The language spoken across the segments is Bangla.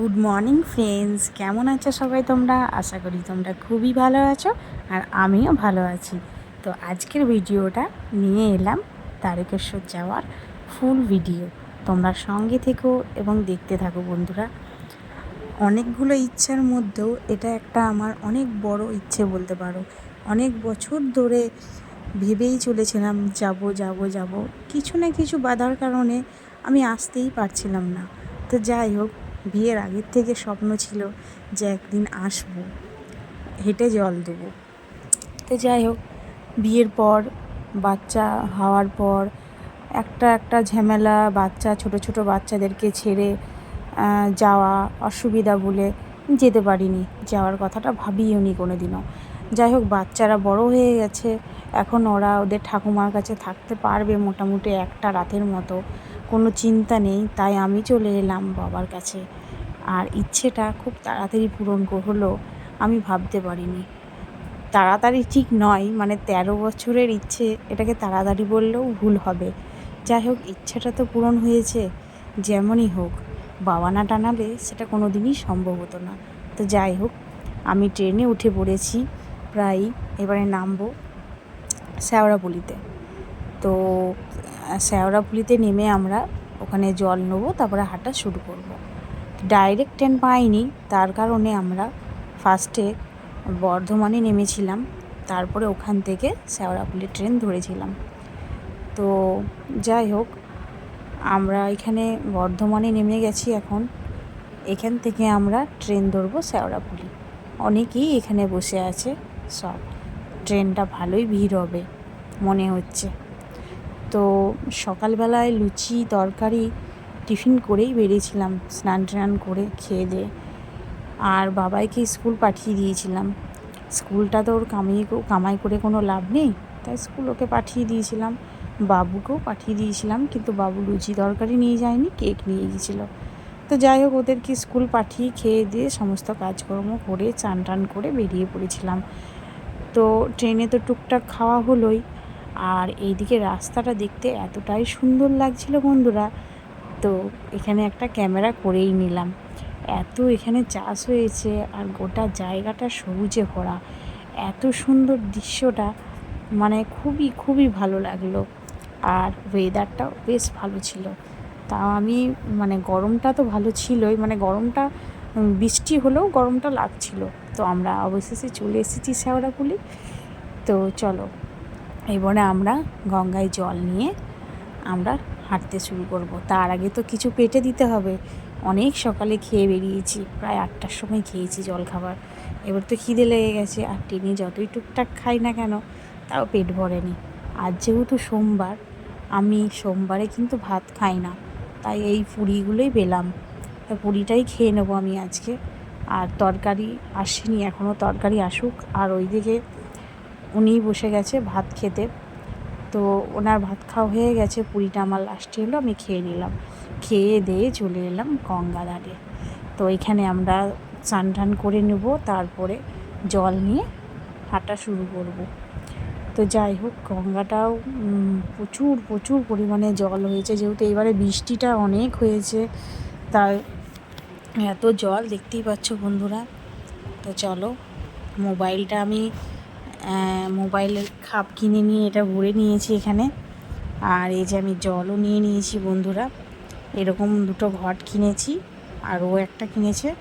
Good morning friends. কেমন আছো সবাই তোমরা? আশা করি তোমরা খুবই ভালো আছো আর আমিও ভালো আছি। তো আজকের ভিডিওটা নিয়ে এলাম তারকেশ্বর যাওয়ার ফুল ভিডিও। তোমরা সঙ্গে থেকো এবং দেখতে থাকো বন্ধুরা। অনেকগুলো ইচ্ছার মধ্যেও এটা একটা আমার অনেক বড় ইচ্ছে বলতে পারো। অনেক বছর ধরে ভেবেই চলেছিলাম যাব যাব যাব। কিছু না কিছু বাধার কারণে আমি আসতেই পারছিলাম না। তো যাই হোক বিয়ের আগের থেকে স্বপ্ন ছিল যে একদিন আসব, হেঁটে জল দেবো। তো যাই হোক, বিয়ের পর, বাচ্চা হওয়ার পর, একটা একটা ঝামেলা, বাচ্চা, ছোট ছোট বাচ্চাদেরকে ছেড়ে যাওয়া অসুবিধা বলে যেতে পারিনি। যাওয়ার কথাটা ভাবিও নি কোনো দিনও যাই হোক, বাচ্চারা বড় হয়ে গেছে। এখন ওরা ওদের ঠাকুমার কাছে থাকতে পারবে মোটামুটি একটা রাতের মতো। কোনো চিন্তা নেই, তাই আমি চলে এলাম বাবার কাছে। আর ইচ্ছেটা খুব তাড়াতাড়ি পূরণ হলো আমি ভাবতে পারিনি। তাড়াতাড়ি ঠিক নয় মানে তেরো বছরের ইচ্ছে, এটাকে তাড়াতাড়ি বললেও ভুল হবে। যাই হোক, ইচ্ছেটা তো পূরণ হয়েছে, যেমনই হোক। বাবা না টানালে সেটা কোনো দিনই সম্ভব হতো না। তো যাই হোক, আমি ট্রেনে উঠে পড়েছি প্রায় এবারে নামবো শ্যাওড়াপুলিতে তো শ্যাওড়াপুলিতে নেমে আমরা ওখানে জল নেব, তারপরে হাঁটা শুরু করব। ডাইরেক্ট ট্রেন পাইনি, তার কারণে আমরা ফার্স্টে বর্ধমানে নেমেছিলাম, তারপরে ওখান থেকে শ্যাওড়াপুলি ট্রেন ধরেছিলাম। তো যাই হোক, আমরা এখানে বর্ধমানে নেমে গেছি এখন। এখান থেকে আমরা ট্রেন ধরবো শ্যাওড়াপুলি। অনেকেই এখানে বসে আছে, সব। ট্রেনটা ভালোই ভিড় হবে, মনে হচ্ছে। তো সকালবেলায় লুচি, তরকারি, টিফিন করেই বেরিয়েছিলাম স্নান টান করে খেয়ে দিয়ে। আর বাবাইকে স্কুল পাঠিয়ে দিয়েছিলাম। স্কুলটা তো ওর কামিয়ে কামাই করে কোনো লাভ নেই, তাই স্কুল ওকে পাঠিয়ে দিয়েছিলাম। বাবুকেও পাঠিয়ে দিয়েছিলাম, কিন্তু বাবু লুচি, তরকারি নিয়ে যায়নি, কেক নিয়ে গিয়েছিল। তো যাই হোক, ওদেরকে স্কুল পাঠিয়ে খেয়ে দিয়ে সমস্ত কাজকর্ম করে, চান টান করে বেরিয়ে পড়েছিলাম। তো ট্রেনে তো টুকটাক খাওয়া হলোই। আর এইদিকে রাস্তাটা দেখতে এতটাই সুন্দর লাগছিল বন্ধুরা। তো এখানে একটা ক্যামেরা করেই নিলাম। এত এখানে চাষ হয়েছে আর গোটা জায়গাটা সবুজে ভরা। এত সুন্দর দৃশ্যটা মানে খুবই খুবই ভালো লাগল। আর ওয়েদারটাও বেশ ভালো ছিল। তাও আমি মানে গরমটা তো ভালো ছিলই মানে গরমটা বৃষ্টি হলেও গরমটা লাগছিল। তো আমরা অবশেষে চলে এসেছি শ্যাওড়াপুলি তো চলো এবারে আমরা গঙ্গায় জল নিয়ে আমরা হাঁটতে শুরু করব। তার আগে তো কিছু পেটে দিতে হবে। অনেক সকালে খেয়ে বেরিয়েছি, প্রায় আটটার সময় খেয়েছি জল খাবার। এবার তো খিদে লেগে গেছে আর টেনে যতই টুকটাক খাই না কেন, তাও পেট ভরেনি। আজ যেহেতু সোমবার, আমি সোমবারে কিন্তু ভাত খাই না। তাই এই পুরিগুলোই পেলাম। পুরিটাই খেয়ে নেব আমি আজকে। আর তরকারি আসেনি এখনও তরকারি আসুক। আর ওইদিকে উনিই বসে গেছে ভাত খেতে। তো ওনার ভাত খাওয়া হয়ে গেছে, পুরিটা আমার লাস্টে এলো, আমি খেয়ে নিলাম। খেয়ে দিয়ে চলে এলাম গঙ্গা ধারে। তো এখানে আমরা স্নান টান করে নেব, তারপরে জল নিয়ে হাঁটা শুরু করব। তো যাই হোক, গঙ্গাটাও প্রচুর প্রচুর পরিমাণে জল হয়েছে। যেহেতু এবারে বৃষ্টিটা অনেক হয়েছে, তাই এত জল দেখতেই পাচ্ছ বন্ধুরা। তো চলো, মোবাইলটা আমি মোবাইলের খাপ কিনে নিয়ে এটা ভরে নিয়েছি এখানে। আর এই যে আমি জলও নিয়ে নিয়েছি বন্ধুরা। এরকম দুটো ঘট কিনেছি, আর ও একটা কিনেছে।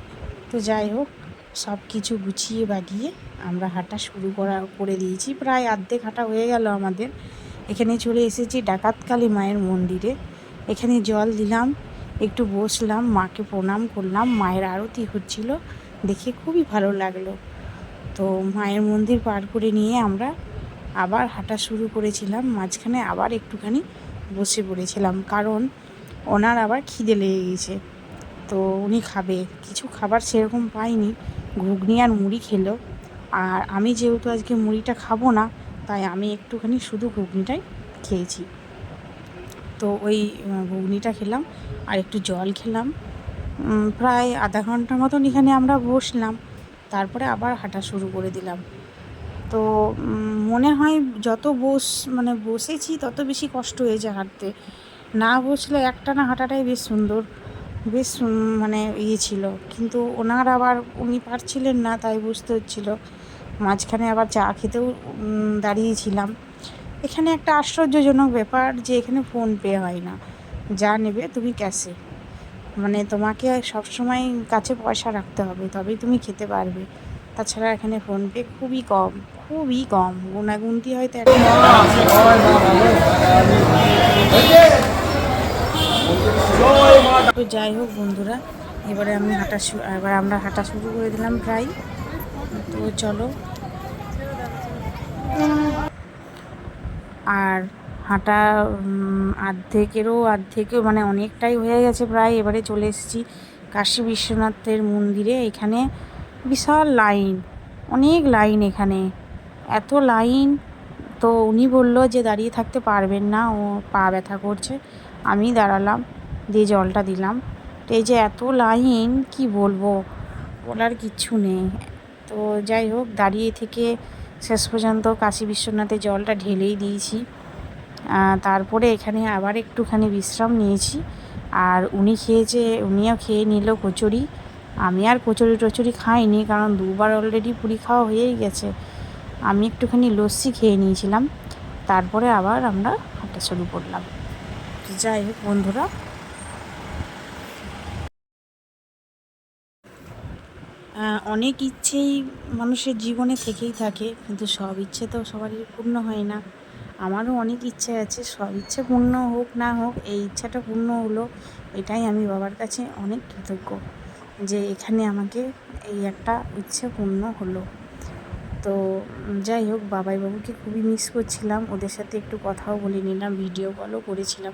তো যাই হোক সব কিছু গুছিয়ে বাগিয়ে আমরা হাঁটা শুরু করা, করে দিয়েছি। প্রায় অর্ধেক হাঁটা হয়ে গেল আমাদের। এখানে চলে এসেছি ডাকাতকালী মায়ের মন্দিরে। এখানে জল দিলাম, একটু বসলাম, মাকে প্রণাম করলাম, মায়ের আরতি হচ্ছিল। দেখে খুবই ভালো লাগল। তো মায়ের মন্দির পার করে নিয়ে আমরা আবার হাঁটা শুরু করেছিলাম। মাঝখানে আবার একটুখানি বসে পড়েছিলাম কারণ ওনার আবার খিদে লেগে গেছে। তো উনি খাবে। কিছু খাবার সেরকম পাইনি। ঘুগনি আর মুড়ি খেলো। আর আমি যেহেতু আজকে মুড়িটা খাব না, তাই আমি একটুখানি শুধু ঘুগনিটাই খেয়েছি। তো ওই ঘুগনিটা খেলাম আর একটু জল খেলাম। প্রায় আধা ঘণ্টার মতন এখানে আমরা বসলাম। তারপরে আবার হাঁটা শুরু করে দিলাম। তো মনে হয় যত বস মানে বসেছি তত বেশি কষ্ট হয়েছে হাঁটতে। না বসলে একটানা হাঁটাটাই বেশ সুন্দর, বেশ মানে ইয়ে ছিল। কিন্তু ওনার আবার, উনি পারছিলেন না, তাই বুঝতে হচ্ছিল। মাঝখানে আবার চা খেতেও দাঁড়িয়েছিলাম। এখানে একটা আশ্চর্যজনক ব্যাপার যে এখানে ফোন পে হয় না। যা নেবে তুমি ক্যাশে। মানে তোমাকে সবসময় কাছে পয়সা রাখতে হবে, তবেই তুমি খেতে পারবে। তাছাড়া এখানে ফোনপে খুবই কম খুবই কম। গুণাগুনতি হয়তো তো যাই হোক বন্ধুরা, এবারে আমি হাঁটা এবার আমরা হাঁটা শুরু করে দিলাম প্রায়। তো চলো। আর হাঁটা আর্ধেকেরও অর্ধেকেও মানে অনেকটাই হয়ে গেছে প্রায়। এবারে চলে এসেছি কাশী বিশ্বনাথের মন্দিরে। এখানে বিশাল লাইন, অনেক লাইন এখানে। এত লাইন, তো উনি বলল যে দাঁড়িয়ে থাকতে পারবেন না, ও পা ব্যথা করছে। আমি দাঁড়ালাম, দিয়ে জলটা দিলাম। তো এই যে এত লাইন, কি বলব? বলার কিচ্ছু নেই। তো যাই হোক, দাঁড়িয়ে থেকে শেষ পর্যন্ত কাশী বিশ্বনাথে জলটা ঢেলেই দিয়েছি। তারপরে এখানে আবার একটুখানি বিশ্রাম নিয়েছি। আর উনি খেয়েছে উনিও খেয়ে নিল কচুরি। আমি আর কচুরি টচুরি খাইনি, কারণ দুবার অলরেডি পুরি খাওয়া হয়েই গেছে। আমি একটুখানি লস্যি খেয়ে নিয়েছিলাম। তারপরে আবার আমরা হাঁটা শুরু করলাম। যাই হোক বন্ধুরা। অনেক ইচ্ছেই মানুষের জীবনে থেকেই থাকে, কিন্তু সব ইচ্ছে তো সবারই পূর্ণ হয় না। আমারও অনেক ইচ্ছে আছে, সব ইচ্ছে পূর্ণ হোক না হোক, এই ইচ্ছাটা পূর্ণ হলো, এটাই আমি বাবার কাছে অনেক কৃতজ্ঞ যে এখানে আমাকে এই একটা ইচ্ছে পূর্ণ হলো। তো যাই হোক বাবাই বাবুকে খুবই মিস করছিলাম, ওদের সাথে একটু কথাও বলে নিলাম ভিডিও কলও করেছিলাম।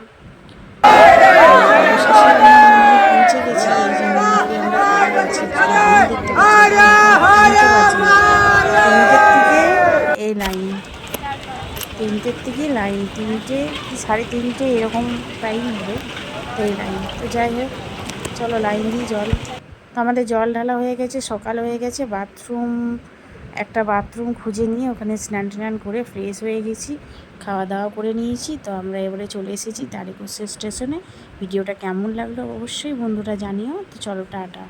পৌঁছে গেছি, এই যে মন্দিরে আমরা দেখতে তিনটের থেকে লাইন তিনটে কি সাড়ে তিনটে এরকম টাইম হবে এই লাইন তো যাই হোক, চলো লাইন দিয়ে জল। তো আমাদের জল ঢালা হয়ে গেছে, সকাল হয়ে গেছে। বাথরুম একটা বাথরুম খুঁজে নিয়ে ওখানে স্নান টান করে ফ্রেশ হয়ে গেছি। খাওয়া দাওয়া করে নিয়েছি। তো আমরা এবারে চলে এসেছি তারিকুশে স্টেশনে ভিডিওটা কেমন লাগল অবশ্যই বন্ধুরা জানিও। তো চলো টাটা।